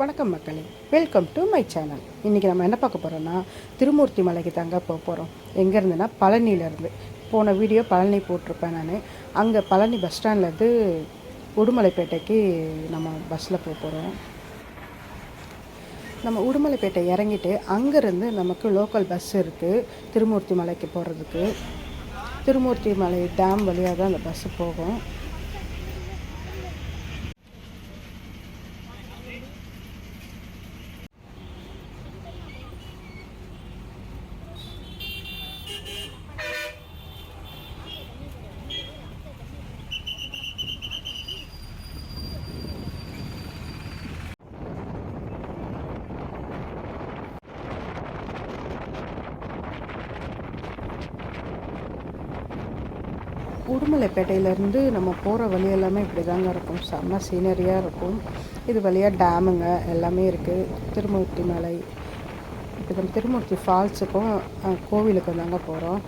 வணக்கம் மக்களே. Welcome to my channel இன்றைக்கி நம்ம என்ன பார்க்க போகிறோன்னா திருமூர்த்தி மலைக்கு தாங்க போக போகிறோம் எங்கேருந்துன்னா பழனியிலேருந்து போன வீடியோ பழனி போட்டிருப்பேன் நான். அங்கே பழனி பஸ் ஸ்டாண்ட்லேருந்து உடுமலைப்பேட்டைக்கு நம்ம பஸ்ஸில் போக போகிறோம் நம்ம உடுமலைப்பேட்டை இறங்கிட்டு அங்கேருந்து நமக்கு லோக்கல் பஸ் இருக்குது திருமூர்த்தி மலைக்கு போகிறதுக்கு திருமூர்த்தி மலை டேம் வழியாக தான் அந்த பஸ்ஸு போகும். திருமலைப்பேட்டையிலேருந்து நம்ம போகிற வழி எல்லாமே இப்படி தாங்க இருக்கும். செம்ம சீனரியாக இருக்கும். இது வழியாக டேமுங்க எல்லாமே இருக்குது திருமூர்த்தி மலை இப்போ நம்ம திருமூர்த்தி ஃபால்ஸுக்கும் கோவிலுக்கும் தாங்க போகிறோம்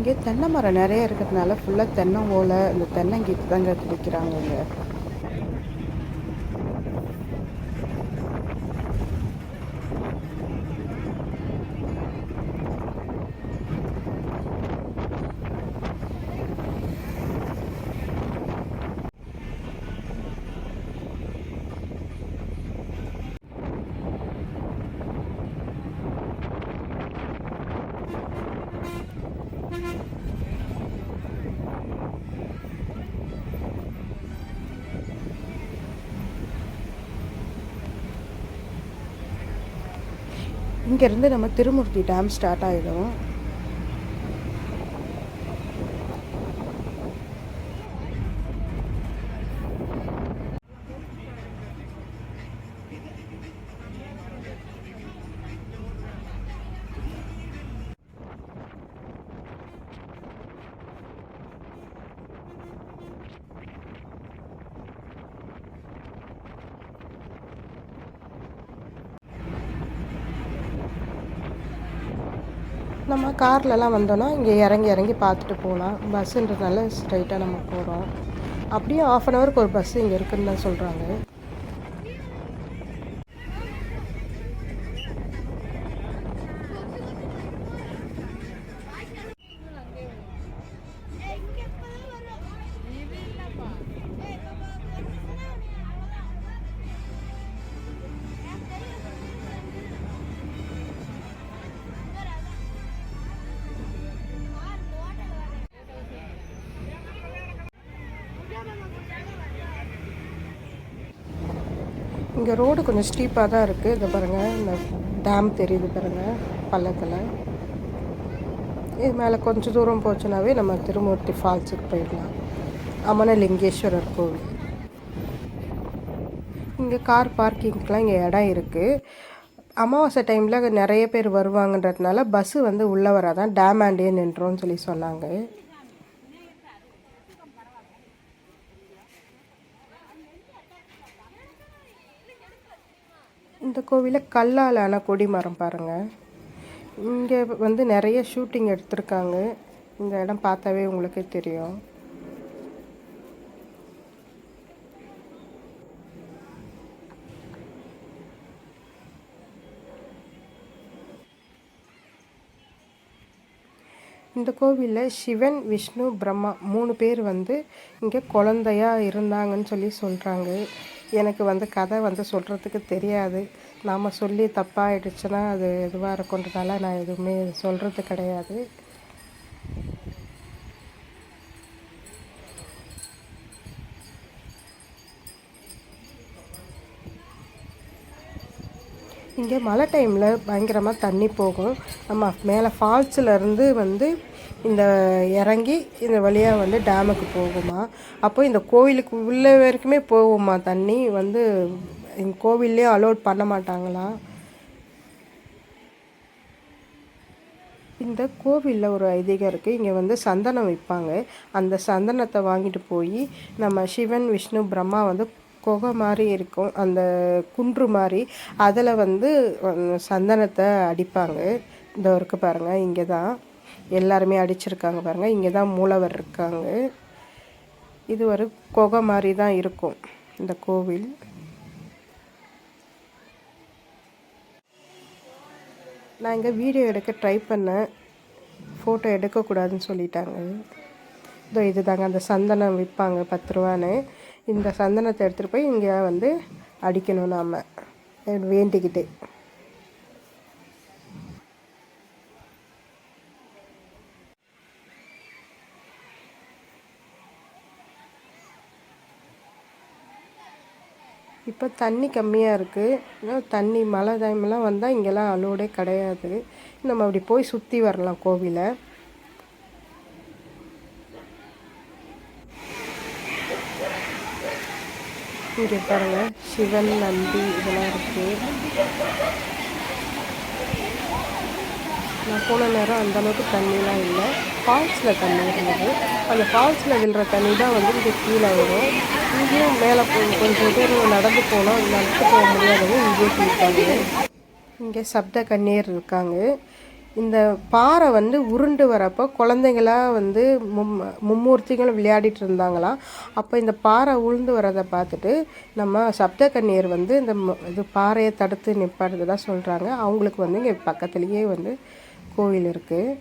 இங்கே தென்னை மரம் நிறைய இருக்கிறதுனால ஃபுல்லாக தென்னை ஓலை இந்த தென்னங்கீத்து தாங்க விற்கிறாங்க இங்கேருந்து நம்ம திருமூர்த்தி டேம் ஸ்டார்ட் ஆகிடும் நம்ம கார்லலாம் வந்தோன்னா இங்கே இறங்கி இறங்கி பார்த்துட்டு போகலாம். பஸ்ஸுன்றதுனால ஸ்ட்ரைட்டாக நம்ம போகிறோம் அப்படியே ஆஃப் அன் ஹவருக்கு ஒரு பஸ் இங்கே இருக்குதுன்னு தான் சொல்கிறாங்க இங்கே ரோடு கொஞ்சம் ஸ்டீப்பாக தான் இருக்குது இதை பாருங்கள் இந்த டேம் தெரியுது பாருங்கள் பள்ளத்தில். இது மேலே கொஞ்சம் தூரம் போச்சுனாவே நம்ம திருமூர்த்தி ஃபால்ஸுக்கு போயிடலாம். அமனலிங்கேஸ்வரர் கோவில். இங்கே கார் பார்க்கிங்க்கெலாம் இங்கே இடம் இருக்குது அமாவாசை டைமில் நிறைய பேர் வருவாங்கன்றதுனால பஸ்ஸு வந்து உள்ளே வராதான் டேம் ஆண்டே நின்றோன்னு சொல்லி சொன்னாங்க. இந்த கோவிலில் கல்லால் ஆன கொடி மரம் பாருங்கள் இங்கே வந்து நிறைய ஷூட்டிங் எடுத்திருக்காங்க. இந்த இடம் பார்த்தாவே உங்களுக்கே தெரியும். இந்த கோவிலில் சிவன் விஷ்ணு பிரம்மா மூணு பேர் வந்து இங்கே குழந்தையா இருந்தாங்கன்னு சொல்லி சொல்கிறாங்க எனக்கு வந்து கதை வந்து சொல்கிறதுக்கு தெரியாது. நாம் சொல்லி தப்பாகிடுச்சுன்னா அது இதுவாக இருக்குன்றதால நான் எதுவுமே சொல்கிறது கிடையாது. இங்கே மழை டைமில் பயங்கரமாக தண்ணி போகும். நம்ம மேலே ஃபால்ஸில் இருந்து வந்து இந்த இறங்கி இந்த வழியாக வந்து டேமுக்கு போகுமா. அப்போ இந்த கோவிலுக்கு உள்ள வரைக்குமே போகுமா தண்ணி? வந்து இந்த கோவில்லே அலோட் பண்ண மாட்டாங்களா? இந்த கோவிலில் ஒரு ஐதீகம் இருக்குது இங்கே வந்து சந்தனம் விற்பாங்க அந்த சந்தனத்தை வாங்கிட்டு போய் நம்ம சிவன் விஷ்ணு பிரம்மா வந்து குகை மாதிரி இருக்கும். அந்த குன்று மாதிரி அதில் வந்து சந்தனத்தை அடிப்பாங்க. இந்த இருக்கு பாருங்கள் இங்கே தான் எல்லாருமே அடிச்சிருக்காங்க பாருங்கள் இங்கே தான் மூலவர் இருக்காங்க. இது ஒரு குகை மாதிரி தான் இருக்கும் இந்த கோவில். நான் இங்கே வீடியோ எடுக்க ட்ரை பண்ணேன். ஃபோட்டோ எடுக்கக்கூடாதுன்னு சொல்லிட்டாங்க. இதோ இது தாங்க அந்த சந்தனம் விற்பாங்க பத்து ரூபான்னு. இந்த சந்தனத்தை எடுத்துகிட்டு போய் இங்கே வந்து அடிக்கணும் நாம். வேண்டிக்கிட்டு. இப்போ தண்ணி கம்மியாக இருக்குது தண்ணி மழை டைம்லாம் வந்தால் இங்கெல்லாம் அலோடே கிடையாது. நம்ம அப்படி போய் சுற்றி வரலாம் கோவிலை. இங்கே பாருங்கள் சிவன் நந்தி இதெல்லாம் இருக்குது நான் போன நேரம் அந்தளவுக்கு தண்ணிலாம் இல்லை. ஃபால்ஸில் தண்ணி இருந்தது. அந்த ஃபால்ஸில் விழுற தண்ணி தான் வந்து இங்கே கீழே வரும். இங்கேயும் மேலே கொஞ்சம் பேர் நடந்து போனால் நடந்து போக முடியாதவங்க இங்கேயே குளிப்பாங்க இங்கே சப்த கண்ணீர் இருக்காங்க. இந்த பாறை வந்து உருண்டு வரப்போ குழந்தைங்களாம் வந்து மும் மும்மூர்த்திகளும் விளையாடிட்டு இருந்தாங்களாம் அப்போ இந்த பாறை உளுந்து வரதை பார்த்துட்டு நம்ம சப்த கண்ணீர் வந்து இந்த இது பாறையை தடுத்து நிப்பாடுறதா சொல்கிறாங்க அவங்களுக்கு வந்து இங்கே பக்கத்துலேயே வந்து கோவில் இருக்குது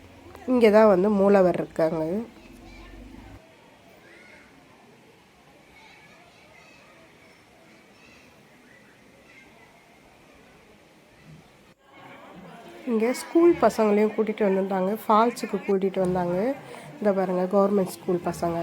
இங்கே தான் வந்து மூலவர் இருக்காங்க. இங்கே ஸ்கூல் பசங்களையும் கூட்டிகிட்டு வந்திருந்தாங்க. ஃபால்ஸுக்கு கூட்டிகிட்டு வந்தாங்க. இந்த பாருங்கள் கவர்மெண்ட் ஸ்கூல் பசங்க.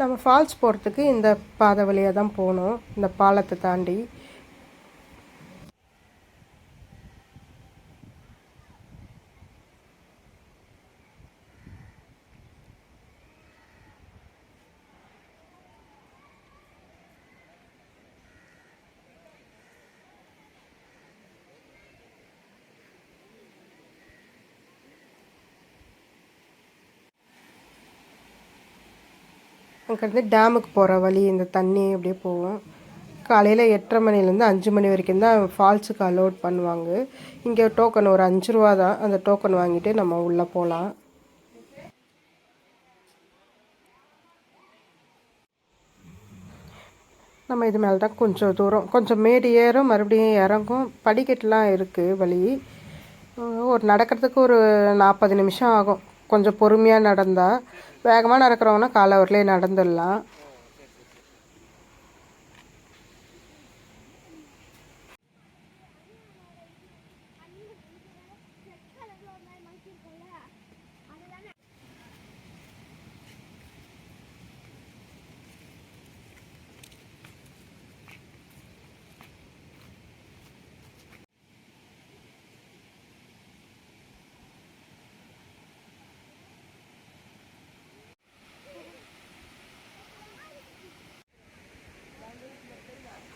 நம்ம ஃபால்ஸ் போகிறதுக்கு இந்த பாதை வழியாக தான் போகணும். இந்த பாலத்தை தாண்டி அங்கேருந்து டேமுக்கு போகிற வழி இந்த தண்ணி அப்படியே போகும். காலையில் எட்டரை மணிலேருந்து அஞ்சு மணி வரைக்கும் தான் ஃபால்ஸுக்கு அலோட் பண்ணுவாங்க. இங்கே டோக்கன் ஒரு அஞ்சு ரூபா தான். அந்த டோக்கன் வாங்கிட்டு நம்ம உள்ளே போகலாம் நம்ம இது மேலே தான் கொஞ்சம் தூரம். கொஞ்சம் மேடு ஏறும் மறுபடியும் இறங்கும். படிக்கட்டுலாம் இருக்குது வழி. ஒரு நடக்கிறதுக்கு ஒரு நாற்பது நிமிஷம் ஆகும். கொஞ்சம் பொறுமையாக நடந்தால் வேகமாக நடக்கிறவங்கன்னா காலை நடந்துடலாம்.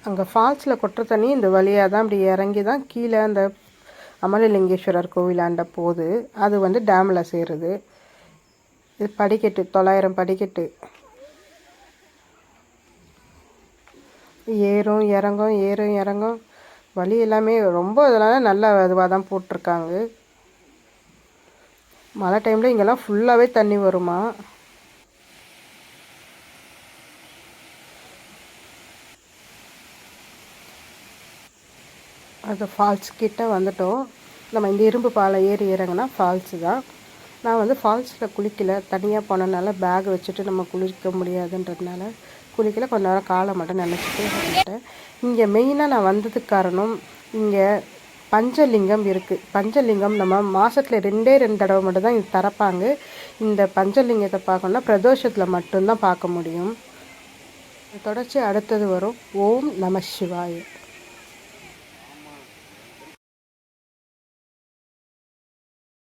அங்கே ஃபால்ஸில் கொட்டுற தண்ணி இந்த வழியாக தான் அப்படி இறங்கி தான் கீழே அந்த அமலலிங்கேஸ்வரர் கோவிலாண்ட போகுது அது வந்து டேமில் சேருது. இது படிக்கட்டு தொள்ளாயிரம் படிக்கட்டு. ஏறும் இறங்கும் ஏறும் இறங்கும். வழி எல்லாமே ரொம்ப இதெல்லாம் நல்ல இதுவாக தான் போட்டிருக்காங்க. மழை டைமில் இங்கெல்லாம் ஃபுல்லாகவே தண்ணி வருமா? அது ஃபால்ஸ் கிட்டே வந்துட்டோம். நம்ம இந்த இரும்பு பாலை ஏறி இறங்கினா ஃபால்ஸு தான். நான் வந்து ஃபால்ஸில் குளிக்கல. தனியாக போனனால பேக் வச்சுட்டு நம்ம குளிக்க முடியாதுன்றதுனால குளிக்கல. கொஞ்ச நேரம் காலை மட்டும் நினச்சிட்டு வந்துட்டேன். இங்கே மெயினாக நான் வந்ததுக்கு காரணம் இங்கே பஞ்சலிங்கம் இருக்குது பஞ்சலிங்கம் நம்ம மாதத்தில் ரெண்டே ரெண்டு தடவை மட்டும் தான் இது திறப்பாங்க. இந்த பஞ்சலிங்கத்தை பார்க்கணுன்னா பிரதோஷத்தில் மட்டும்தான் பார்க்க முடியும். தொடர்ச்சி அடுத்தது வரும். ஓம் நம சிவாய.